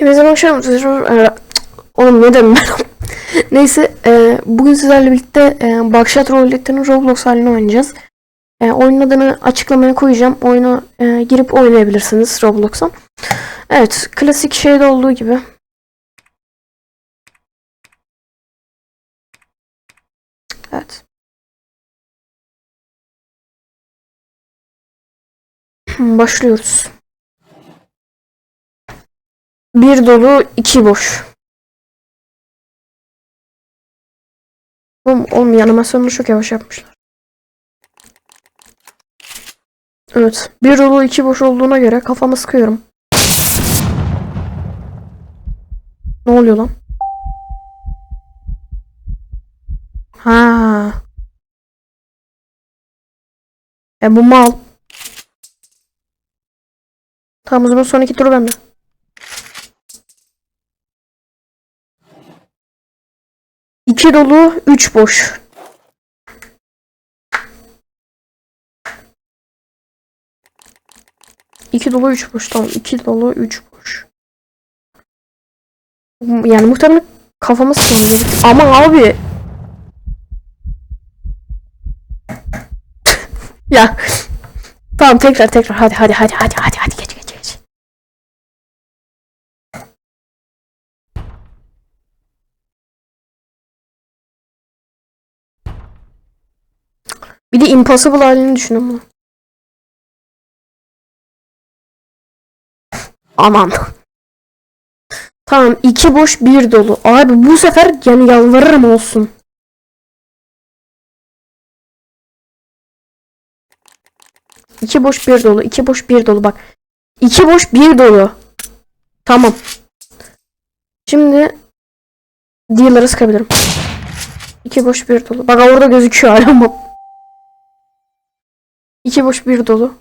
Hepinize hoş geldiniz. Ee, Oğlum ne dedim ben? Neyse e, bugün sizlerle birlikte e, Bakşat Rolette'nin Roblox halini oynayacağız. E, oyunun adını açıklamaya koyacağım. Oyuna e, girip oynayabilirsiniz Roblox'a. Evet klasik şeyde olduğu gibi. Evet. Başlıyoruz. Bir dolu, iki boş. Oğlum, oğlum animasyonunu çok yavaş yapmışlar. Evet. Bir dolu, iki boş olduğuna göre kafamı sıkıyorum. Ne oluyor lan? Ha. E bu mal. Tamam o zaman son iki turu bende. İki dolu, üç boş. İki dolu, üç boş. Tamam. İki dolu, üç boş. Yani muhtemelen kafama sıkılıyor. Ama abi. ya. Tamam tekrar tekrar. Hadi hadi hadi hadi hadi hadi geç geç geç. Bir de impossible halini düşünün bunu. Aman. Tamam iki boş bir dolu. Abi bu sefer yani yalvarırım olsun. İki boş bir dolu. iki boş bir dolu bak. İki boş bir dolu. Tamam. Şimdi dealer'ı sıkabilirim. İki boş bir dolu. Bak orada gözüküyor hala ama. İki boş bir dolu.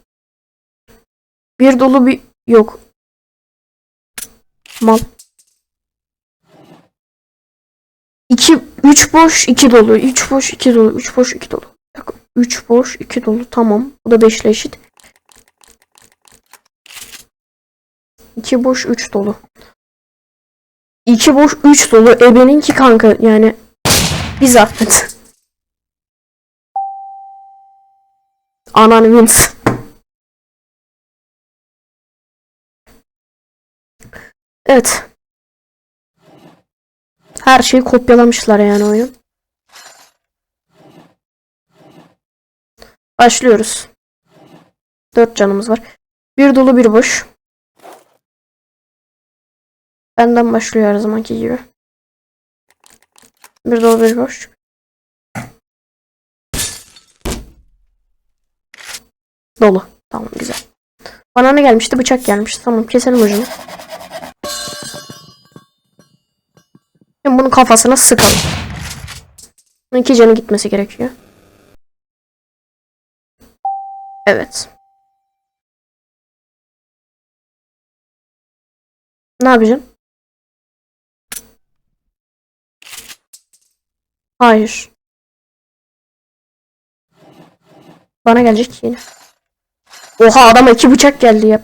Bir dolu bir yok. Mal. İki, üç boş, iki dolu. Üç boş, iki dolu. Üç boş, iki dolu. Dakika. Üç boş, iki dolu. Tamam. Bu da beşle eşit. İki boş, üç dolu. İki boş, üç dolu. Ebeninki kanka. Yani bir zahmet. Anan wins. Evet. Her şeyi kopyalamışlar yani oyun. Başlıyoruz. Dört canımız var. Bir dolu bir boş. Benden başlıyor her zamanki gibi. Bir dolu bir boş. Dolu. Tamam güzel. Bana ne gelmişti? Bıçak gelmiş. Tamam keselim ucunu. Şimdi bunun kafasına sıkalım. İki canı gitmesi gerekiyor. Evet. Ne yapacaksın? Hayır. Bana gelecek yine. Oha adama iki bıçak geldi ya.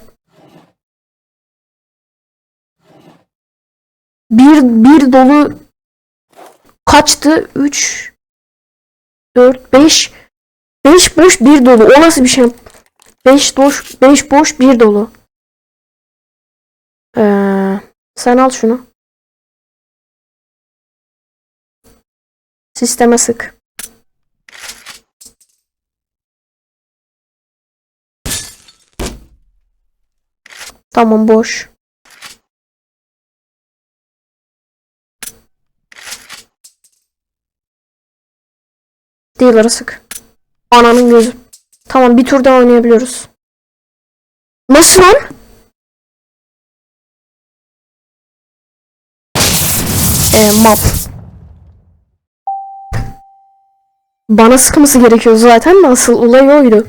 Bir, bir dolu kaçtı? 3 4 5 5 boş bir dolu. O nasıl bir şey? 5 boş 5 boş bir dolu. Ee, sen al şunu. Sisteme sık. Tamam boş. Dealer'ı sık. Ananın gözü. Tamam bir tur daha oynayabiliyoruz. Nasıl lan? Ee, map. Bana sıkması gerekiyor zaten de asıl olay oydu.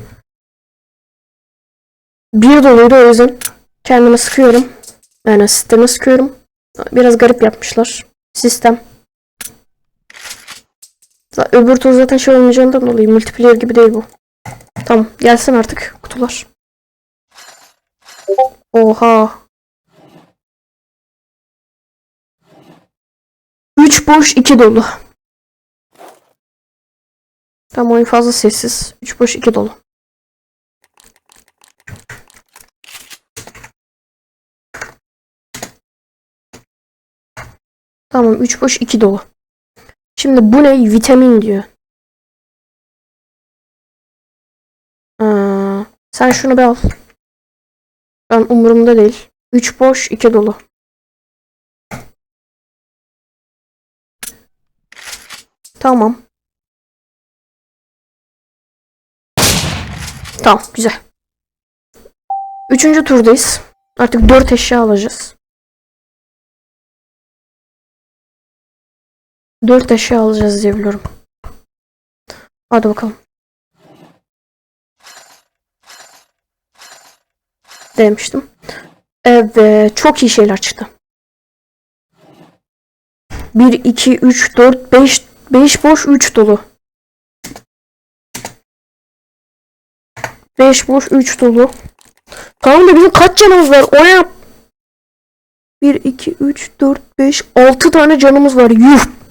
Bir doluydu o yüzden kendime sıkıyorum. Yani sisteme sıkıyorum. Biraz garip yapmışlar. Sistem. Öbür tur zaten şey olmayacağından dolayı multiplayer gibi değil bu. Tamam gelsin artık kutular. Oha. 3 boş 2 dolu. Tam oyun fazla sessiz. 3 boş 2 dolu. Tamam 3 boş 2 dolu. Şimdi bu ne? Vitamin diyor. Aa, sen şunu bir al. Ben umurumda değil. 3 boş 2 dolu. Tamam. Tamam güzel. Üçüncü turdayız. Artık dört eşya alacağız. Dört eşya alacağız diye biliyorum. Hadi bakalım. Demiştim. Evet. Çok iyi şeyler çıktı. 1, 2, 3, 4, 5, 5 boş 3 dolu. 5 boş 3 dolu. Tamam da bizim kaç canımız var? O ne? 1, 2, 3, 4, 5, 6 tane canımız var. Yuh.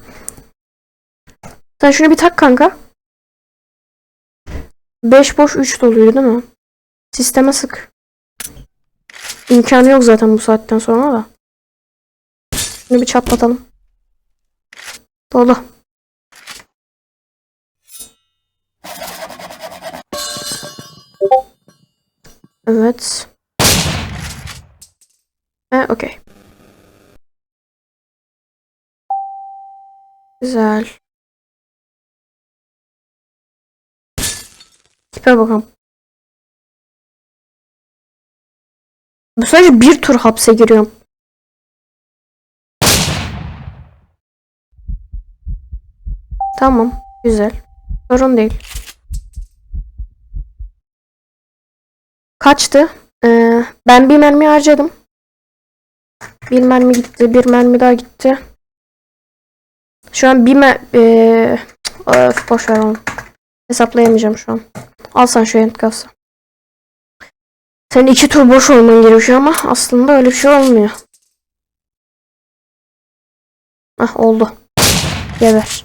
Sen şunu bir tak kanka. 5 boş 3 doluydu değil mi? Sisteme sık. İmkanı yok zaten bu saatten sonra da. Şunu bir çatlatalım. Dolu. Evet. He, okey. Güzel. Tipe bakalım. Bu sadece bir tur hapse giriyorum. Tamam. Güzel. Sorun değil. Kaçtı? Ee, ben bir mermi harcadım. Bir mermi gitti. Bir mermi daha gitti. Şu an bir mer... Ee, öf, boş ver onu. Hesaplayamayacağım şu an. Al sen şu entkası. Senin iki tur boş olman gerekiyor ama aslında öyle bir şey olmuyor. Ah oldu. Geber.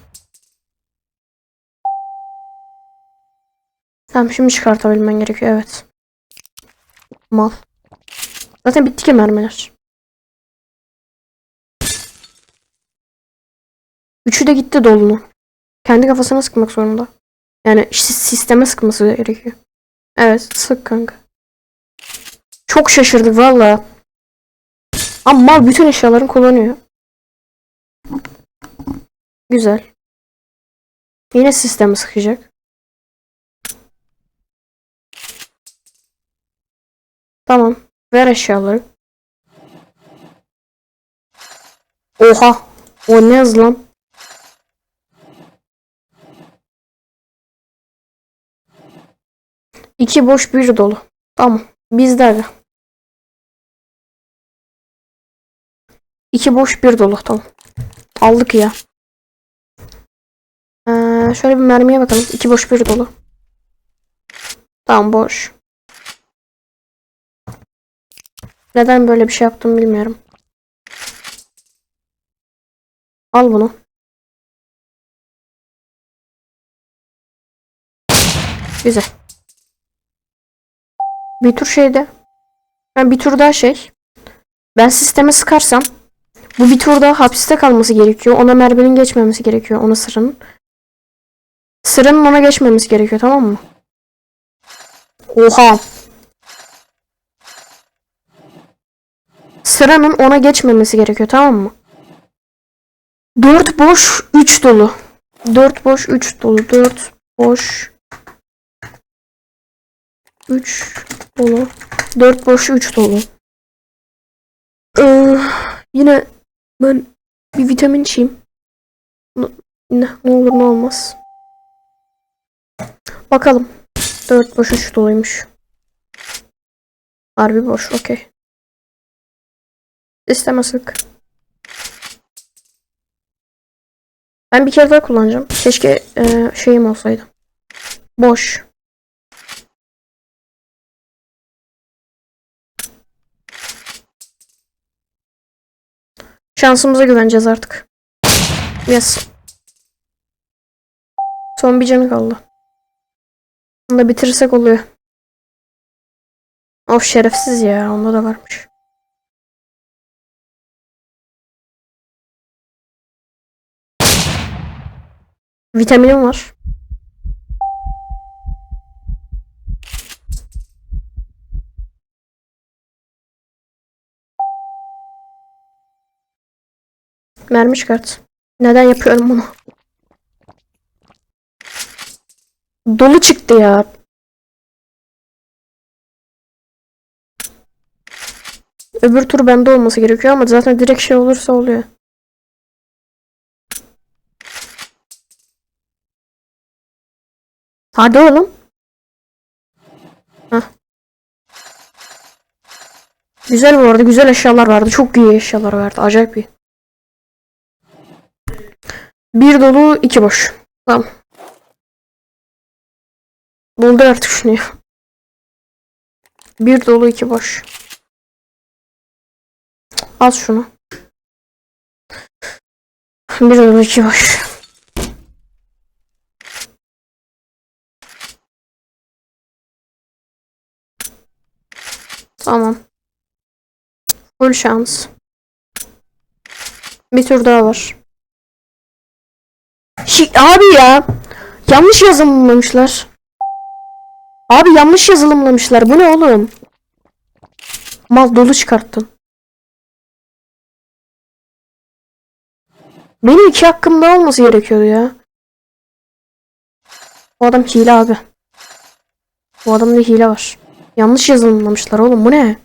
Tamam şimdi çıkartabilmen gerekiyor evet. Mal. Zaten bitti ki mermiler. Üçü de gitti dolunu. Kendi kafasına sıkmak zorunda. Yani si- sisteme sıkması gerekiyor. Evet sık kanka. Çok şaşırdık valla. Ama bütün eşyalarını kullanıyor. Güzel. Yine sisteme sıkacak. Tamam. Ver eşyaları. Oha. O ne hız lan? İki boş bir dolu. Tamam. Bizde aga. İki boş bir dolu. Tamam. Aldık ya. Ee, şöyle bir mermiye bakalım. İki boş bir dolu. Tamam boş. Neden böyle bir şey yaptım bilmiyorum. Al bunu. Güzel. Bir tur şeyde. Ben bir tur daha şey. Ben sisteme sıkarsam bu bir tur daha hapiste kalması gerekiyor. Ona merminin geçmemesi gerekiyor. Ona sıranın. Sıranın ona geçmemesi gerekiyor tamam mı? Oha. Sıranın ona geçmemesi gerekiyor tamam mı? 4 boş 3 dolu. 4 boş 3 dolu. 4 boş 3 dolu. 4 boş 3 dolu. Ee, yine ben bir vitamin içeyim. Ne, ne olur ne olmaz. Bakalım. 4 boş 3 doluymuş. Harbi boş okey. Sisteme sık. Ben bir kere daha kullanacağım. Keşke e, şeyim olsaydı. Boş. Şansımıza güveneceğiz artık. Yes. Son bir canı kaldı. Onu da bitirirsek oluyor. Of şerefsiz ya. Onda da varmış. Vitaminim var. Mermi çıkart. Neden yapıyorum bunu? Dolu çıktı ya. Öbür tur bende olması gerekiyor ama zaten direkt şey olursa oluyor. Hadi oğlum. Hah. Güzel arada. Güzel eşyalar vardı. Çok iyi eşyalar vardı. Acayip iyi. Bir dolu, iki boş. Tamam. Buldu artık şunu ya. Bir dolu, iki boş. Al şunu. Bir dolu, iki boş. Tamam. Full şans. Bir tur daha var. Şi- abi ya. Yanlış yazılımlamışlar. Abi yanlış yazılımlamışlar. Bu ne oğlum? Mal dolu çıkarttın. Benim iki hakkımda olması gerekiyordu ya. Bu adam hile abi. Bu adamda hile var. Yanlış yazılımlamışlar oğlum. Bu ne?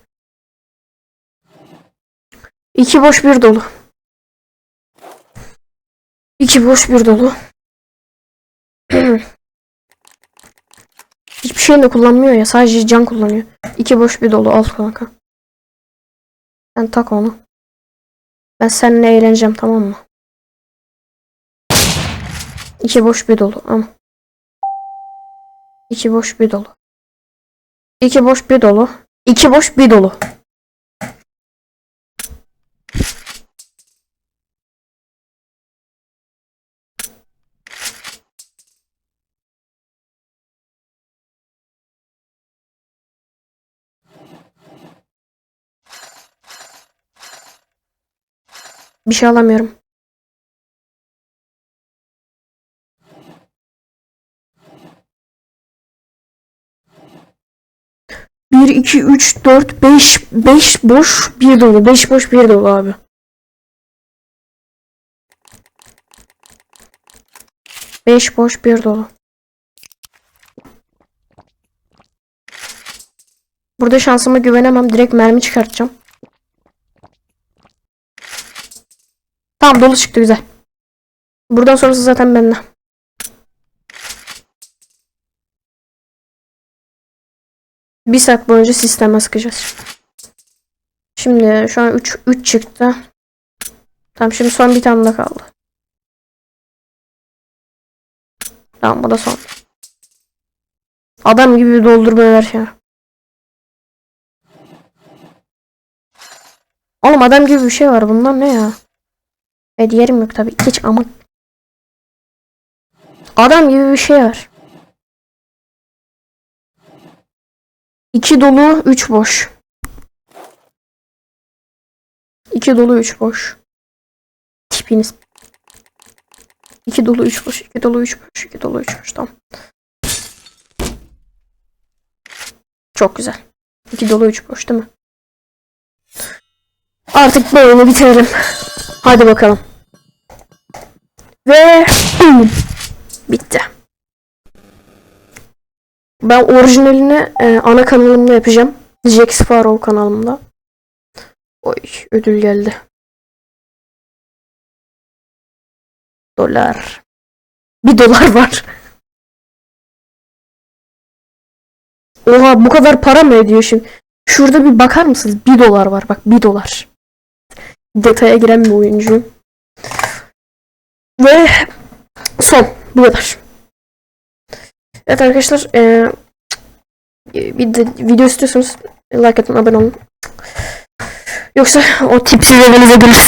İki boş bir dolu. İki boş bir dolu. Hiçbir şeyini de kullanmıyor ya. Sadece can kullanıyor. İki boş bir dolu. Al kanka. Sen tak onu. Ben seninle eğleneceğim tamam mı? İki boş bir dolu. Ama. İki boş bir dolu. İki boş bir dolu. İki boş bir dolu. Bir şey alamıyorum. Bir, iki, üç, dört, beş, beş boş, bir dolu. Beş boş, bir dolu abi. Beş boş, bir dolu. Burada şansıma güvenemem. Direkt mermi çıkartacağım. Tamam dolu çıktı güzel. Buradan sonrası zaten bende. Bir saat boyunca sisteme sıkacağız. Şimdi şu an 3 3 çıktı. Tamam şimdi son bir tane daha kaldı. Tamam bu da son. Adam gibi doldurmuyorlar ya. Oğlum adam gibi bir şey var. Bunlar ne ya? Evet yerim yok tabii. Hiç ama. Adam gibi bir şey var. İki dolu, üç boş. İki dolu, üç boş. Tipiniz. İki dolu, üç boş. İki dolu, üç boş. İki dolu, üç boş. Tamam. Çok güzel. İki dolu, üç boş değil mi? Artık bu oyunu bitirelim. Hadi bakalım. Ve bitti. Ben orijinalini e, ana kanalımda yapacağım. Jack Sparrow kanalımda. Oy ödül geldi. Dolar. Bir dolar var. Oha bu kadar para mı ediyor şimdi? Şurada bir bakar mısınız? Bir dolar var. Bak bir dolar. Detaya giren bir oyuncu. Ve son. Bu kadar. Evet arkadaşlar. E, bir de video istiyorsanız like atın abone olun. Yoksa o tipsiz evinize görüşürüz.